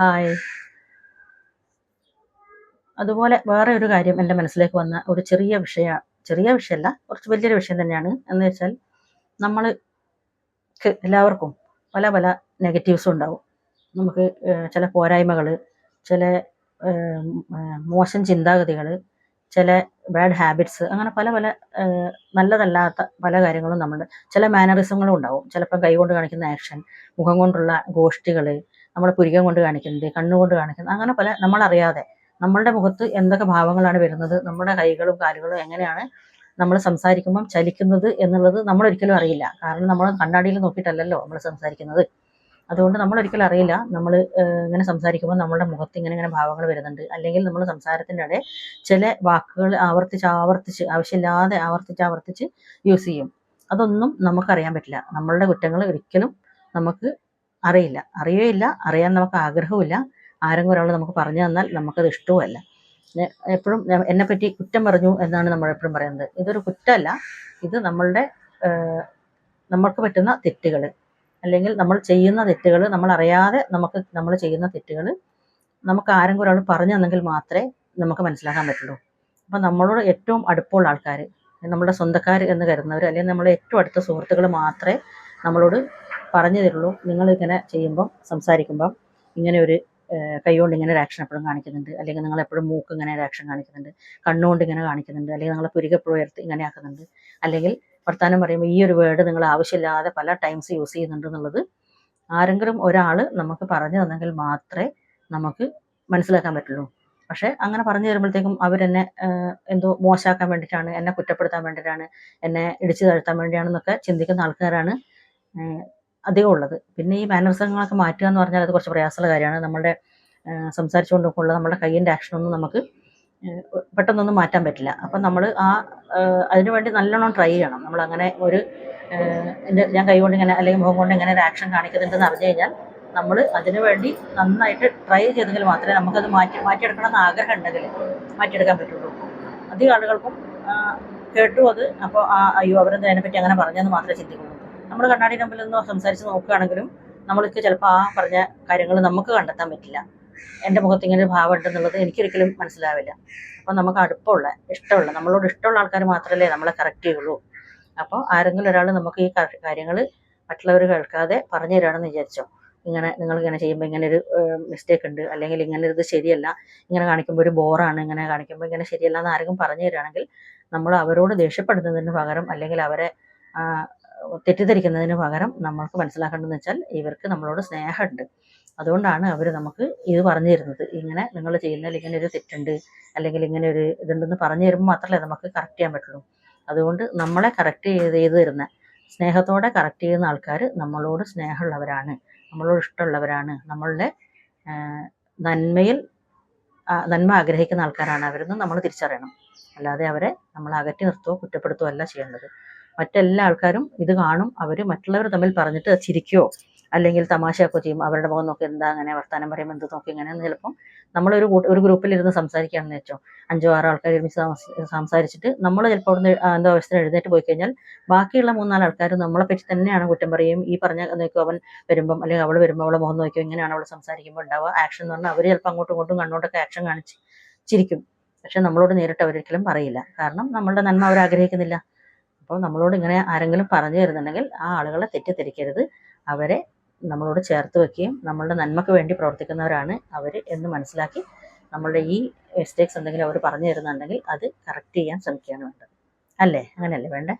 Hi. അതുപോലെ വേറെ ഒരു കാര്യം എന്റെ മനസ്സിലേക്ക് വന്ന ഒരു ചെറിയ വിഷയ ചെറിയ വിഷയമല്ല കുറച്ച് വലിയൊരു വിഷയം തന്നെയാണ്. എന്ന് വെച്ചാൽ നമ്മൾ എല്ലാവർക്കും പല പല നെഗറ്റീവ്സും ഉണ്ടാവും. നമുക്ക് ചില പോരായ്മകൾ ചില മോശം ചിന്താഗതികൾ ചില ബാഡ് ഹാബിറ്റ്സ് അങ്ങനെ പല പല നല്ലതല്ലാത്ത പല കാര്യങ്ങളും നമ്മൾ ചില മാനറിസങ്ങളും ഉണ്ടാവും. ചിലപ്പം കൈകൊണ്ട് കാണിക്കുന്ന ആക്ഷൻ മുഖം കൊണ്ടുള്ള ഗോഷ്ടികൾ നമ്മുടെ പുരികം കൊണ്ട് കാണിക്കുന്നത് കണ്ണുകൊണ്ട് കാണിക്കുന്നത് അങ്ങനെ പല നമ്മളറിയാതെ നമ്മളുടെ മുഖത്ത് എന്തൊക്കെ ഭാവങ്ങളാണ് വരുന്നത് നമ്മുടെ കൈകളും കാലുകളും എങ്ങനെയാണ് നമ്മൾ സംസാരിക്കുമ്പം ചലിക്കുന്നത് എന്നുള്ളത് നമ്മൾ ഒരിക്കലും അറിയില്ല. കാരണം നമ്മൾ കണ്ണാടിയിൽ നോക്കിയിട്ടല്ലല്ലോ നമ്മൾ സംസാരിക്കുന്നത്. അതുകൊണ്ട് നമ്മൾ ഒരിക്കലും അറിയില്ല നമ്മൾ ഇങ്ങനെ സംസാരിക്കുമ്പോൾ നമ്മുടെ മുഖത്ത് ഇങ്ങനെ ഇങ്ങനെ ഭാവങ്ങൾ വരുന്നുണ്ട്. അല്ലെങ്കിൽ നമ്മൾ സംസാരത്തിന്റെ ഇടയിൽ ചില വാക്കുകൾ ആവർത്തിച്ച് ആവർത്തിച്ച് ആവശ്യമില്ലാതെ ആവർത്തിച്ച് ആവർത്തിച്ച് യൂസ് ചെയ്യും. അതൊന്നും നമുക്കറിയാൻ പറ്റില്ല. നമ്മളുടെ കുറ്റങ്ങൾ ഒരിക്കലും നമുക്ക് അറിയില്ല. അറിയുകയില്ല അറിയാൻ നമുക്ക് ആഗ്രഹവുമില്ല. ആരെങ്കിലും ഒരാൾ നമുക്ക് പറഞ്ഞു തന്നാൽ നമുക്കത് ഇഷ്ടവുമല്ല. എപ്പോഴും എന്നെ പറ്റി കുറ്റം പറഞ്ഞു എന്നാണ് നമ്മൾ എപ്പോഴും പറയുന്നത്. ഇതൊരു കുറ്റമല്ല. ഇത് നമ്മളുടെ നമുക്ക് പറ്റുന്ന തെറ്റുകൾ അല്ലെങ്കിൽ നമ്മൾ ചെയ്യുന്ന തെറ്റുകൾ നമ്മൾ അറിയാതെ നമുക്ക് നമ്മൾ ചെയ്യുന്ന തെറ്റുകൾ നമുക്ക് ആരെങ്കിലും ഒരാൾ പറഞ്ഞു തന്നെങ്കിൽ മാത്രമേ നമുക്ക് മനസ്സിലാക്കാൻ പറ്റുള്ളൂ. അപ്പം നമ്മളോട് ഏറ്റവും അടുപ്പമുള്ള ആൾക്കാർ നമ്മുടെ സ്വന്തക്കാർ എന്ന് കരുതുന്നവർ അല്ലെങ്കിൽ നമ്മളെ ഏറ്റവും അടുത്ത സുഹൃത്തുക്കൾ മാത്രമേ നമ്മളോട് പറഞ്ഞു തരുള്ളൂ നിങ്ങൾ ഇങ്ങനെ ചെയ്യുമ്പം സംസാരിക്കുമ്പം ഇങ്ങനെ ഒരു കൈകൊണ്ട് ഇങ്ങനെ ഒരു ആക്ഷൻ എപ്പോഴും കാണിക്കുന്നുണ്ട്. അല്ലെങ്കിൽ നിങ്ങൾ എപ്പോഴും മൂക്ക് ഇങ്ങനെ ഒരു ആക്ഷൻ കാണിക്കുന്നുണ്ട്. കണ്ണുകൊണ്ട് ഇങ്ങനെ കാണിക്കുന്നുണ്ട്. അല്ലെങ്കിൽ നിങ്ങളെ പുരിക എപ്പോഴും ഉയർത്തി ഇങ്ങനെ ആക്കുന്നുണ്ട്. അല്ലെങ്കിൽ വർത്താനം പറയുമ്പോൾ ഈ ഒരു വേർഡ് നിങ്ങൾ ആവശ്യമില്ലാതെ പല ടൈംസ് യൂസ് ചെയ്യുന്നുണ്ട് എന്നുള്ളത് ആരെങ്കിലും ഒരാൾ നമുക്ക് പറഞ്ഞു തന്നെങ്കിൽ മാത്രമേ നമുക്ക് മനസ്സിലാക്കാൻ പറ്റുള്ളൂ. പക്ഷേ അങ്ങനെ പറഞ്ഞു തരുമ്പോഴത്തേക്കും അവരെന്നെ എന്തോ മോശമാക്കാൻ വേണ്ടിയിട്ടാണ് എന്നെ കുറ്റപ്പെടുത്താൻ വേണ്ടിയിട്ടാണ് എന്നെ ഇടിച്ചു താഴ്ത്താൻ വേണ്ടിയാണെന്നൊക്കെ ചിന്തിക്കുന്ന ആൾക്കാരാണ് അധികം ഉള്ളത്. പിന്നെ ഈ മാനസങ്ങളൊക്കെ മാറ്റുക എന്ന് പറഞ്ഞാൽ അത് കുറച്ച് പ്രയാസമുള്ള കാര്യമാണ്. നമ്മളുടെ സംസാരിച്ചുകൊണ്ടൊക്കെ സംസാരിച്ചുകൊണ്ടൊക്കെയുള്ള നമ്മുടെ കയ്യിന്റെ ആക്ഷനൊന്നും നമുക്ക് പെട്ടെന്നൊന്നും മാറ്റാൻ പറ്റില്ല. അപ്പം നമ്മൾ ആ അതിനുവേണ്ടി നല്ലോണം ട്രൈ ചെയ്യണം. നമ്മൾ അങ്ങനെ ഒരു എന്റെ ഞാൻ കൈ കൊണ്ട് ഇങ്ങനെ അല്ലെങ്കിൽ മുഖം കൊണ്ട് ഇങ്ങനെ ഒരു ആക്ഷൻ കാണിക്കുന്നുണ്ടെന്ന് അറിഞ്ഞു കഴിഞ്ഞാൽ നമ്മൾ അതിനുവേണ്ടി നന്നായിട്ട് ട്രൈ ചെയ്തെങ്കിൽ മാത്രമേ നമുക്കത് മാറ്റി മാറ്റിയെടുക്കണം എന്ന് ആഗ്രഹം ഉണ്ടെങ്കിൽ മാറ്റിയെടുക്കാൻ പറ്റുള്ളൂ. അധികം ആളുകൾക്കും കേട്ടു അത്. അപ്പോൾ ആ അയ്യോ അവരെന്താ അതിനെപ്പറ്റി അങ്ങനെ പറഞ്ഞെന്ന് മാത്രമേ ചിന്തിക്കുള്ളൂ. നമ്മൾ കണ്ണാടി മുമ്പിൽ നിന്ന് സംസാരിച്ച് നോക്കുകയാണെങ്കിലും നമ്മൾക്ക് ചിലപ്പോൾ ആ പറഞ്ഞ കാര്യങ്ങൾ നമുക്ക് കണ്ടെത്താൻ പറ്റില്ല. എന്റെ മുഖത്ത് ഇങ്ങനെ ഒരു ഭാവം ഉണ്ടെന്നുള്ളത് എനിക്കൊരിക്കലും മനസ്സിലാവില്ല. അപ്പോൾ നമുക്ക് അടുപ്പമുള്ള ഇഷ്ടമുള്ള നമ്മളോട് ഇഷ്ടമുള്ള ആൾക്കാർ മാത്രമല്ലേ നമ്മളെ കറക്റ്റ് ചെയ്യുള്ളൂ. അപ്പോൾ ആരെങ്കിലും ഒരാൾ നമുക്ക് ഈ കാര്യങ്ങൾ മറ്റുള്ളവർ കേൾക്കാതെ പറഞ്ഞു തരാണെന്ന് വിചാരിച്ചോ? ഇങ്ങനെ നിങ്ങൾ ഇങ്ങനെ ചെയ്യുമ്പോൾ ഇങ്ങനെ ഒരു മിസ്റ്റേക്ക് ഉണ്ട്. അല്ലെങ്കിൽ ഇങ്ങനെ ഇത് ശരിയല്ല. ഇങ്ങനെ കാണിക്കുമ്പോൾ ഒരു ബോറാണ്. ഇങ്ങനെ കാണിക്കുമ്പോൾ ഇങ്ങനെ ശരിയല്ല എന്ന് ആരെങ്കിലും പറഞ്ഞു തരികയാണെങ്കിൽ നമ്മൾ അവരോട് ദേഷ്യപ്പെടുന്നതിന് പകരം അല്ലെങ്കിൽ അവരെ തെറ്റിദ്ധരിക്കുന്നതിന് പകരം നമ്മൾക്ക് മനസ്സിലാക്കേണ്ടതെന്ന് വെച്ചാൽ ഇവർക്ക് നമ്മളോട് സ്നേഹമുണ്ട്. അതുകൊണ്ടാണ് അവർ നമുക്ക് ഇത് പറഞ്ഞു തരുന്നത് ഇങ്ങനെ നിങ്ങൾ ചെയ്യുന്നതിൽ ഇങ്ങനെ ഒരു തെറ്റുണ്ട് അല്ലെങ്കിൽ ഇങ്ങനെ ഒരു ഇതുണ്ടെന്ന് പറഞ്ഞു തരുമ്പോൾ മാത്രമല്ലേ നമുക്ക് കറക്റ്റ് ചെയ്യാൻ പറ്റുള്ളൂ. അതുകൊണ്ട് നമ്മളെ കറക്റ്റ് ചെയ്ത് ചെയ്ത് തരുന്ന സ്നേഹത്തോടെ കറക്റ്റ് ചെയ്യുന്ന ആൾക്കാർ നമ്മളോട് സ്നേഹമുള്ളവരാണ്. നമ്മളോട് ഇഷ്ടമുള്ളവരാണ്. നമ്മളുടെ നന്മയിൽ നന്മ ആഗ്രഹിക്കുന്ന ആൾക്കാരാണ് അവരെന്ന് നമ്മൾ തിരിച്ചറിയണം. അല്ലാതെ അവരെ നമ്മൾ അകറ്റി നിർത്തുകയോ കുറ്റപ്പെടുത്തുകയോ അല്ല ചെയ്യേണ്ടത്. മറ്റെല്ലാ ആൾക്കാരും ഇത് കാണും. അവർ മറ്റുള്ളവർ തമ്മിൽ പറഞ്ഞിട്ട് ചിരിക്കുകയോ അല്ലെങ്കിൽ തമാശയൊക്കെ ചെയ്യും. അവരുടെ മുഖം നോക്കി എന്താ അങ്ങനെ? വർത്താനം പറയുമ്പോൾ എന്ത് നോക്കി ഇങ്ങനെ? ചിലപ്പം നമ്മളൊരു ഒരു ഗ്രൂപ്പിലിരുന്ന് സംസാരിക്കുകയാണെന്ന് വെച്ചോ. അഞ്ചോ ആറോ ആൾക്കാർ ഒരുമിച്ച് സംസാരിച്ചിട്ട് നമ്മൾ ചിലപ്പോൾ അവിടുന്ന് എന്തോ അവസ്ഥ എഴുന്നേറ്റ് പോയി കഴിഞ്ഞാൽ ബാക്കിയുള്ള മൂന്നാൽ ആൾക്കാർ നമ്മളെ പറ്റി തന്നെയാണ് കുറ്റം പറയും. ഈ പറഞ്ഞ നോക്കിയോ അവൻ വരുമ്പം അല്ലെങ്കിൽ അവൾ വരുമ്പോൾ അവളെ മുഖം നോക്കിയോ? ഇങ്ങനെയാണ് അവൾ സംസാരിക്കുമ്പോൾ ഉണ്ടാവുക. ആക്ഷൻ എന്ന് പറഞ്ഞാൽ അവർ ചിലപ്പോൾ അങ്ങോട്ടും ഇങ്ങോട്ടും കണ്ണോട്ടൊക്കെ ആക്ഷൻ കാണിച്ച് ചിരിക്കും. പക്ഷെ നമ്മളോട് നേരിട്ട് അവരൊരിക്കലും പറയില്ല. കാരണം നമ്മളുടെ നന്മ അവർ ആഗ്രഹിക്കുന്നില്ല അപ്പോൾ നമ്മളോട് ഇങ്ങനെ ആരെങ്കിലും പറഞ്ഞു തരുന്നുണ്ടെങ്കിൽ ആ ആളുകളെ തെറ്റിദ്ധരിക്കരുത്. അവരെ നമ്മളോട് ചേർത്ത് വെക്കുകയും നമ്മളുടെ നന്മയ്ക്ക് വേണ്ടി പ്രവർത്തിക്കുന്നവരാണ് അവർ എന്ന് മനസ്സിലാക്കി നമ്മളുടെ ഈ മിസ്റ്റേക്സ് എന്തെങ്കിലും അവർ പറഞ്ഞു തരുന്നുണ്ടെങ്കിൽ അത് കറക്റ്റ് ചെയ്യാൻ ശ്രമിക്കുകയാണ് വേണ്ടത്. അല്ലേ? അങ്ങനെയല്ലേ വേണ്ടേ?